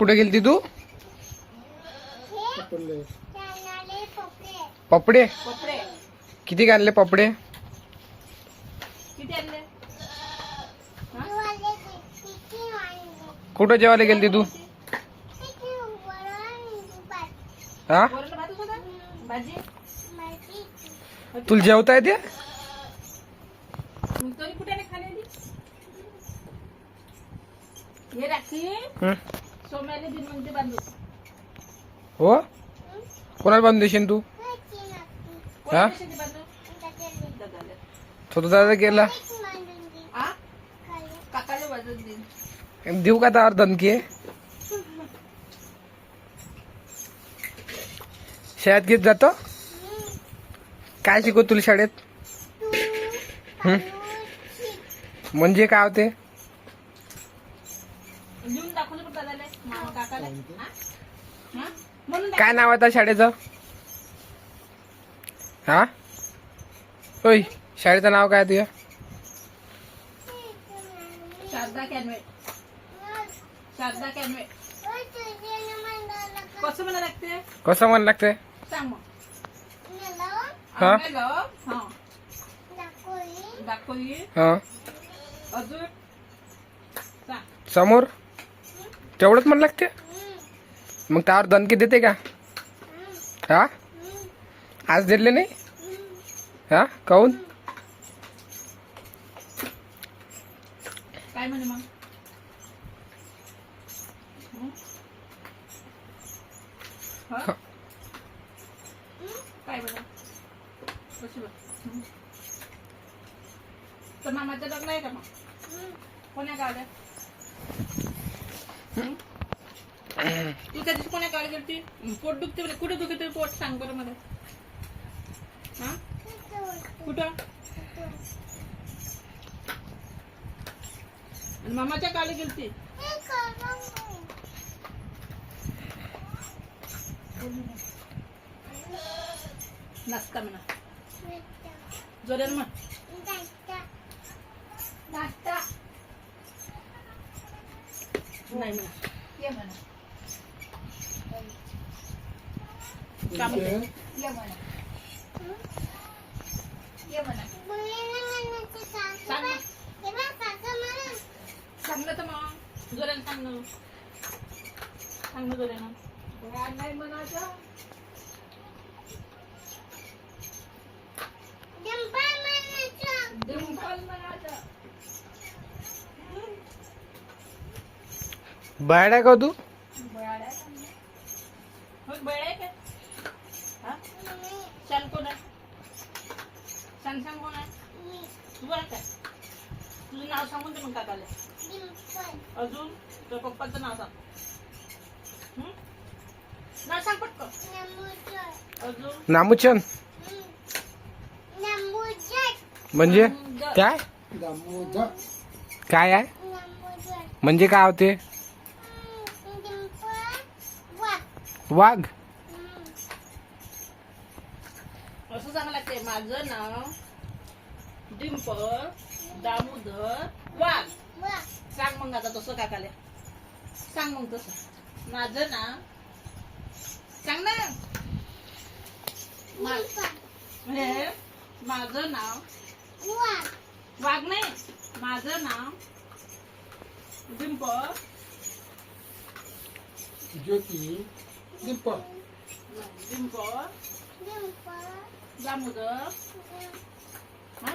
कुठे गेलती तू? पडले पपडे. किती आणले पपडे? कुठं जेवायला गेलती तू? हा? तुला जेवता येते? कुठे हे हं. बांधू हो? कोणाला बांधून देशील तू? बांधू दादाला स्वतः दादा गेला. देऊ का आता धमकी आहे शाळेत घेत जातो? काय शिकवत तुला शाळेत? हं? म्हणजे काय होते? लिहून दाखवलं पण दादाला. मामा काकाला. हा? हा? म्हणून काय नाव आहे त्या शाळेचं? हा? होय शाळेचं नाव काय तुझ्या दाखव. शारदा कॅनवेट शारदा कॅनवेट कसं लागते? कसं म्हण लागते? सांग मग. हा? आंबेलो, हा. दाखवली. हा. अजून? सांग. समोर? तेवढंच म्हण लागते. मग त्यावर दणकी देते का? हा? आज दिले नाही? हा? काऊन? काय म्हणे मग? काय? तर मामाचं लग्न आहे का मग? कोण्या हं? तू त्या दिवशी कोण्या गावाला गेलती? पोट दुखते बरं कुठं दुखते पोट? सांग बरं मला. हा? कुठं? आणि मामाच्या गावाला गेलती? नाश्ता म्हणा. म्हण. नाश्ता नाही ना. तर मग. जोड्यानं सांग ना. सांग ना जोड्यानं नाही म्हणायचं डिंपल म्हणायचं बाहेर आहे का तू बयाड आहे का? होय, बयाड आहे का? हा? शान कोण आहे? शान सांग कोण आहे? तू? बरं काय? तुझं नाव सांगून दे मग काकाला. अजून? तुझ्या पप्पाचं नाव सांग. हं? नाव सांग पटकन. अजून? नामुचन म्हणजे? काय? काय आहे? म्हणजे काय होते? वाघ. असं सांग लागते माझं नाव डिंपल दामोदर वाघ. सांग मग आता तसं काकाले. सांग मग तसं. माझं नाव सांग ना. हे माझं नाव वाघ नाही माझं नाव डिंपल ज्योती दीपक डिंपल दामोदर हा